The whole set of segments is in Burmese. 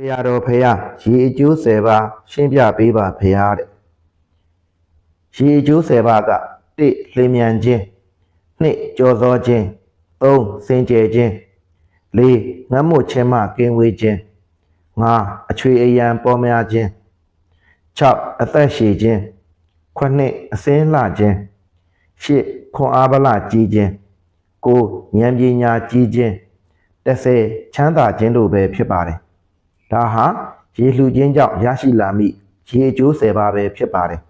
ဆရာတော်ဖေယရေအကျိုး၁၀ပါးရှင်းပြပေးပါဖေယတဲ့ရေအကျိုး၁၀ပါးက၁လင်းမြန်ခြင်း၂ကြော်စောခြင်း၃စင်ကြယ်ခြင်း၄ငတ်မို့ခြင်းမှကင်းဝေးခြင်း၅အချွေအယံပေါ်များခြင်း၆အသက်ရှည်ခြင်း9အစင်းလှခြင်း၈ခွန်အားဗလကြီးခြင်း၉ဉာဏ်ပညာကြီးခြင်း10ချမ်းသာခြင်းတို့ပဲဖြစ်ပါတယ် ဒါဟာရေလှူခြင်းကြောင့်ရရှိလာမိရေအကျိုး10ပါးပဲဖြစ်ပါတယ်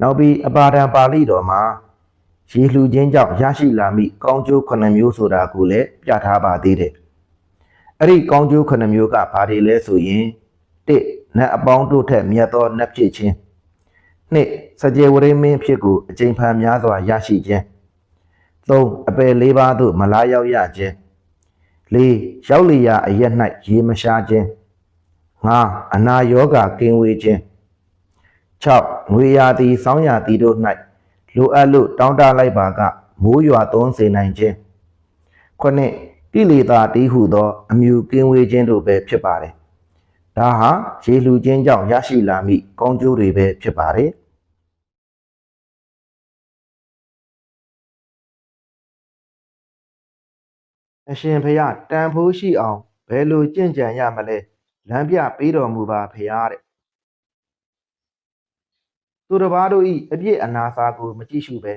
နောက်ပြီးအပါဒံပါဠိတော်မှာရေလှူခြင်းကြောင့်ရရှိလာမိကောင်းကျိုး9မျိုးဆိုတာကိုလည်းပြထားပါသေးတယ်အဲ့ဒီကောင်းကျိုး9မျိုးကဘာတွေလဲဆိုရင်1နတ်အပေါင်းတို့ထက်မြတ်သောနတ်ဖြစ်ခြင်း2စကြဝဠာမင်းဖြစ်ကိုအကျဉ်ဖန်များစွာရရှိခြင်း3အပယ်၄ပါးသို့မလားရောက်ရခြင်း 4ရောက်လျာအရက်၌ရေမရှားခြင်း5အနာယောဂကင်းဝေးခြင်း6ငွေရာသည်စောင်းရာသည်တို့၌လိုအပ်လို့တောင်းတလိုက်ပါကမိုးရွာသွန်းစေနိုင်ခြင်း9ကိလေသာတီးဟုသော အမြူကင်းဝေးခြင်းတို့ပဲဖြစ်ပါတယ်ဒါဟာရေလူခြင်းကြောင့်ရရှိလာမိကောင်းကျိုးတွေပဲဖြစ်ပါတယ် အရှင်ဖရာတန်ဖိုးရှိအောင်ဘယ်လိုကြင့်ကြံရမလဲလမ်းပြပေးတော်မူပါဖရာတဲ့သူတစ်ပါးတို့ဤအပြစ်အနာစာကိုမကြည့်ရှုပဲ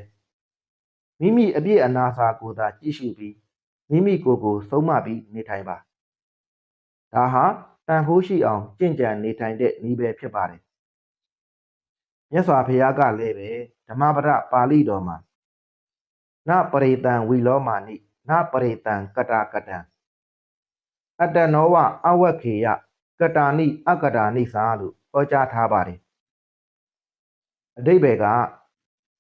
မိမိအပြစ်အနာစာကိုသာကြည့်ရှုပြီးမိမိကိုယ်ကိုဆုံးမပြီးနေထိုင်ပါဒါဟာတန်ဖိုးရှိအောင်ကြင့်ကြံနေထိုင်တဲ့နည်းပဲဖြစ်ပါတယ်မြတ်စွာဘုရားကလည်းပဲဓမ္မပဒပါဠိတော်မှာနပရိတံဝီလောမာနိ နပရိတံကတာကတံအတ္တနောဝအဝက္ခေယကတာနိအကတာနိသာလို့ဟောကြားထားပါတယ်အတိဘယ်က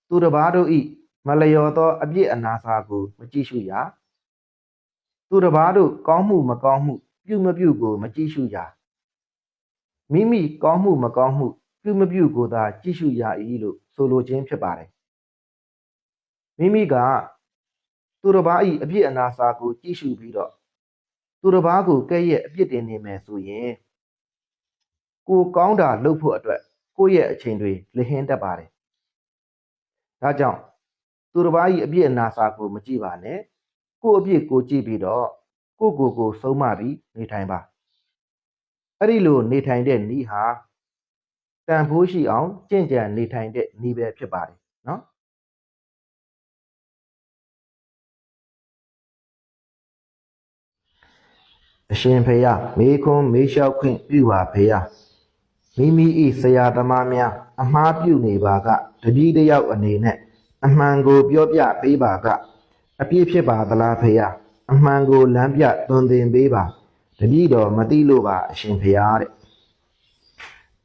သူတစ်ပါးတို့ဤမလျော်သောအပြစ်အနာစာကိုမကြည့်ရှုရသူတစ်ပါးတို့ကောင်းမှုမကောင်းမှု ပြုမပြုကို မကြည့်ရှုရမိမိကောင်းမှုမကောင်းမှု ပြုမပြုကိုသာကြည့်ရှုရ၏လို့ဆိုလိုခြင်းဖြစ်ပါတယ်မိမိက သူတစ်ပါးဤအပြစ်အနာစာကိုကြည့်ရှုပြီးတော့သူတစ်ပါးကိုကဲ့ရဲ့အပြစ်တင်နေမယ်ဆိုရင်ကိုကောင်းတာလုပ်ဖို့အတွက်ကိုယ့်ရဲ့အချိန်တွေလဟင်းတတ်ပါတယ်။ဒါကြောင့်သူတစ်ပါးဤအပြစ်အနာစာကိုမကြည့်ပါနဲ့။ကိုယ့်အပြစ်ကိုကြည့်ပြီးတော့ကိုယ့်ကိုယ်ကိုဆုံးမပြီးနေထိုင်ပါ။အဲ့ဒီလိုနေထိုင်တဲ့ဤဟာတန်ဖိုးရှိအောင်ကြင့်ကြံနေထိုင်တဲ့ဤပဲဖြစ်ပါတယ် အရှင်ဖေယမေခွန်းမေးလျှောက်ခွင့်ပြုပါဖေယမိမိဤဆရာသမားများအမှားပြုနေပါကတပည့်တယောက်အနေနဲ့အမှန်ကိုပြောပြပေးပါကအပြည့်ဖြစ်ပါသလားဖေယအမှန်ကိုလမ်းပြသွန်သင်ပေးပါတပည့်တော်မသိလို့ပါအရှင်ဖေယတဲ့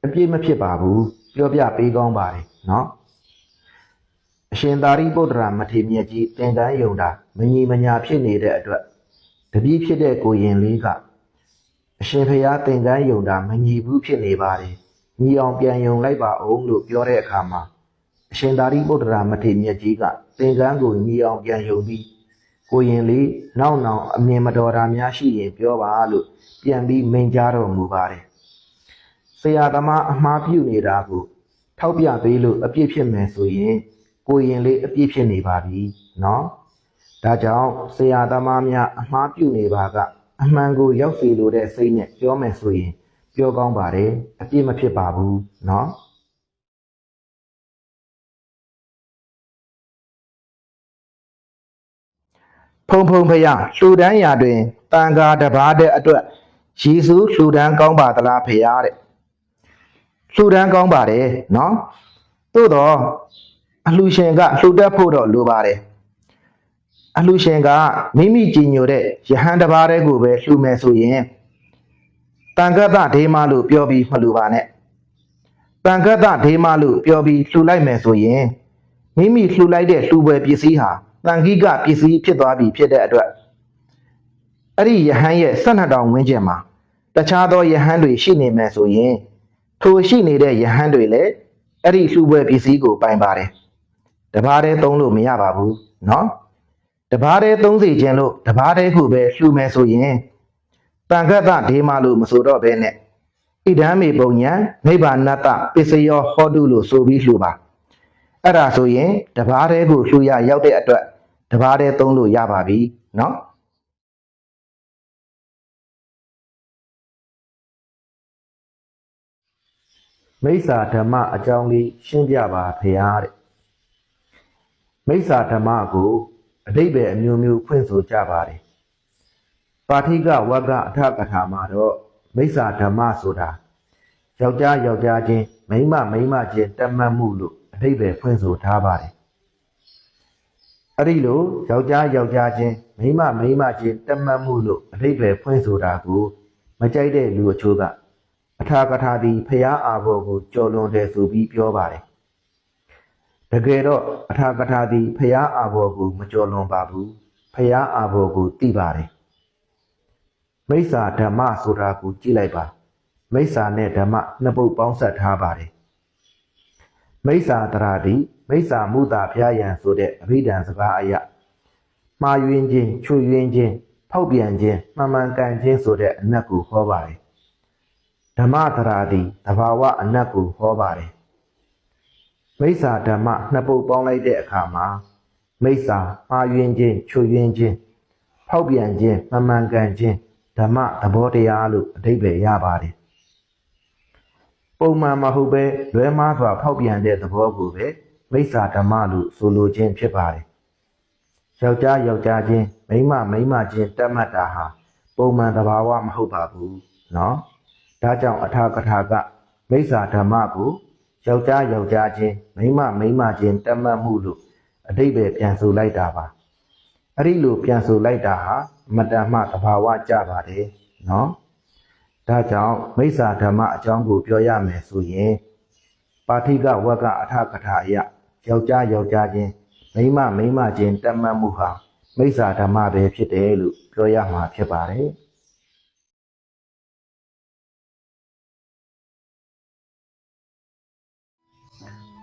အပြည့်မဖြစ်ပါဘူးပြောပြပေးကောင်းပါတယ်နော်အရှင်သာရိပုတ္တရာမထေရမြတ်ကြီးသင်္ကန်းယုံတာမညီမညာဖြစ်နေတဲ့အတွက် တပည့်ဖြစ်တဲ့ကိုရင်လေးကအရှင်ဖျားသင်္ကန်းယုံတာမညီဘူးဖြစ်နေပါတယ်ညီအောင်ပြန်ယုံလိုက်ပါအောင်လို့ပြောတဲ့အခါမှာအရှင်သာရိပုတ္တရာမထေရမြတ်ကြီးကသင်္ကန်းကိုညီအောင်ပြန်ယုံပြီးကိုရင်လေးနောက်နောက်အမြင်မတော်တာများရှိရင်ပြောပါလို့ပြန်ပြီးမိန့်ကြားတော်မူပါတယ်ဆရာသမားအမှားပြုနေတာကိုထောက်ပြပေးလို့အပြစ်ဖြစ်မယ်ဆိုရင်ကိုရင်လေးအပြစ်ဖြစ်နေပါပြီနော် ဒါကြောင့်ဆရာသမားများအမှားပြုနေပါကအမှန်ကိုရောက်စီလိုတဲ့စိတ်နဲ့ပြောမယ်ဆိုရင်ပြောကောင်းပါတယ်အပြစ်မဖြစ်ပါဘူးเนาะဖုံဖုံဖရလှူဒန်းရာတွင်တန်ခါတပါးတဲ့အတွက်ယေရှုလှူဒန်းကောင်းပါသလားဖရတဲ့လှူဒန်းကောင်းပါတယ်เนาะသို့တော့အလှူရှင်ကလှူတတ်ဖို့တော့လိုပါတယ် အလှရှင်ကမိမိကြည်ညိုတဲ့ယဟန်တစ်ပါးတည်းကိုပဲလှူမယ်ဆိုရင်တန်ခတ်တဒေမလို့ပြောပြီးမလှူပါနဲ့တန်ခတ်တဒေမလို့ပြောပြီးလှူလိုက်မယ်ဆိုရင်မိမိလှူလိုက်တဲ့လှူပွဲပစ္စည်းဟာတန်ခိကပစ္စည်းဖြစ်သွားပြီဖြစ်တဲ့အတွက်အဲ့ဒီယဟန်ရဲ့၁၂တောင်ဝင်းကျင်မှာတခြားသောယဟန်တွေရှိနေမယ်ဆိုရင်ထိုရှိနေတဲ့ယဟန်တွေလည်းအဲ့ဒီလှူပွဲပစ္စည်းကိုပိုင်ပါတယ်တပါးတည်းသုံးလို့မရပါဘူးเนาะ တဘာတဲ့သုံးစီခြင်းလို့တဘာတဲ့ခုပဲလှူမယ်ဆိုရင် တန်ခတ်သဒေမာလို့မဆိုတော့ဘဲနဲ့ဣဒံမေပုံညာနိဗ္ဗာနတ္တပစ္စယောဟောတုလို့ဆိုပြီးလှူပါအဲ့ဒါဆိုရင်တဘာတည်းကိုလှူရရောက်တဲ့အတွက်တဘာတည်းသုံးလို့ရပါပြီเนาะမိစ္ဆာဓမ္မအကြောင်းလေးရှင်းပြပါဖေဟာတဲ့မိစ္ဆာဓမ္မကို အတိပ္ပယ်အမျိုးမျိုးဖွင့်ဆိုကြပါတယ်ပါဠိကဝဂအထကထာမှာတော့မိစ္ဆာဓမ္မဆိုတာယောက်ျားယောက်ျားချင်းမိန်းမမိန်းမချင်းတတ်မှတ်မှုလို့အတိပ္ပယ်ဖွင့်ဆိုထားပါတယ်အဲ့ဒီလိုယောက်ျားယောက်ျားချင်းမိန်းမမိန်းမချင်းတတ်မှတ်မှုလို့အတိပ္ပယ်ဖွင့်ဆိုတာကိုမကြိုက်တဲ့လူအချို့ကအထာကထာသည်ဖျားအာဘောကိုကြော်လွန်တယ်ဆိုပြီးပြောပါတယ် တကယ်တော့အထာကထာသည်ဖျားအာဘောကိုမကြော်လွန်ပါဘူးဖျားအာဘောကိုသိပါတယ်မိစ္ဆာဓမ္မဆိုတာကိုကြည့်လိုက်ပါမိစ္ဆာနဲ့ဓမ္မနှစ်ပုတ်ပေါင်းဆက်ထားပါတယ်မိစ္ဆာတရာတိမိစ္ဆာမုတာဖျားယံဆိုတဲ့အဘိဓမ္မာစကားအရမှားယွင်းခြင်းချွတ်ယွင်းခြင်းဖောက်ပြန်ခြင်းမှန်မှန်ကန်ခြင်းဆိုတဲ့အနက်ကိုဟောပါတယ်ဓမ္မတရာတိသဘာဝအနက်ကိုဟောပါတယ် မိစ္ဆာဓမ္မနှစ်ပုတ်ပေါင်းလိုက်တဲ့အခါမှာမိစ္ဆာမှားယွင်းခြင်းချွတ်ယွင်းခြင်းဖောက်ပြန်ခြင်းမှန်မှန်ကန်ခြင်းဓမ္မသဘောတရားလို့အဓိပ္ပာယ်ရပါတယ်ပုံမှန်မဟုတ်ပဲလွဲမှားစွာဖောက်ပြန်တဲ့သဘောကိုပဲမိစ္ဆာဓမ္မလို့ဆိုလိုခြင်းဖြစ်ပါတယ်ယောက်ျားယောက်ျားချင်းမိန်းမမိန်းမချင်းတတ်မှတ်တာဟာပုံမှန်သဘာဝမဟုတ်ပါဘူးเนาะဒါကြောင့်အထာကထာကမိစ္ဆာဓမ္မကို ယောက်ျားယောက်ျားချင်းမိန်းမမိန်းမချင်းတတ်မှတ်မှုလို့အတိတ်ပဲပြန်ဆိုလိုက်တာပါအဲ့ဒီလိုပြန်ဆိုလိုက်တာဟာမတ္တမသဘာဝကြပါတယ်နော်ဒါကြောင့်မိစ္ဆာဓမ္မအကြောင်းကိုပြောရမယ်ဆိုရင်ပါဋိကဝကအထကထာအယယောက်ျားယောက်ျားချင်းမိန်းမမိန်းမချင်းတတ်မှတ်မှုဟာမိစ္ဆာဓမ္မပဲဖြစ်တယ်လို့ပြောရမှာဖြစ်ပါတယ်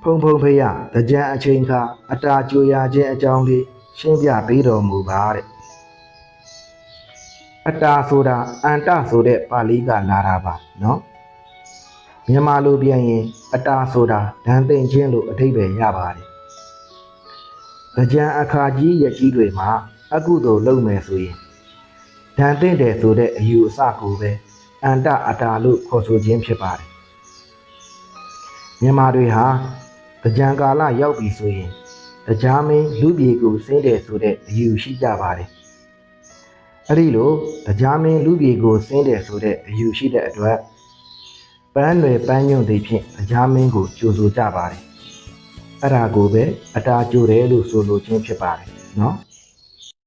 ုံဖုံဖရတကြံအချိန်ခါအတာကြိုရာခြင်းအကြောင်းလေးရှင်းပြပေးတော်မူပါတဲ့အတာဆိုတာအန္တဆိုတဲ့ပါဠိကလာတာပါနော်မြန်မာလိုပြန်ရင် အတာဆိုတာဒန်းသိမ့်ခြင်းလို့အဓိပ္ပာယ်ရပါတယ်။ကြံအခါကြီးရကြီးတွေမှာ အကုသို့လုပ်မယ်ဆိုရင်ဒန်းသိမ့်တယ်ဆိုတဲ့အယူအဆကိုပဲအန္တအတာလို့ခေါ်ဆိုခြင်းဖြစ်ပါတယ်။မြန်မာတွေဟာ ကြံကာလရောက်ပြီဆိုရင်တရားမင်းလူပြေကိုစင်းတယ်ဆိုတဲ့အယူရှိကြပါတယ်အဲ့ဒီလိုတရားမင်းလူပြေကိုစင်းတယ်ဆိုတဲ့အယူရှိတဲ့အတွက်ပန်းတွေပန်းညွန့်တွေဖြင့်တရားမင်းကိုကြိုဆိုကြပါတယ်အဲ့ဒါကိုပဲအတာကြိုတယ်လို့ဆိုလိုခြင်းဖြစ်ပါတယ်နော်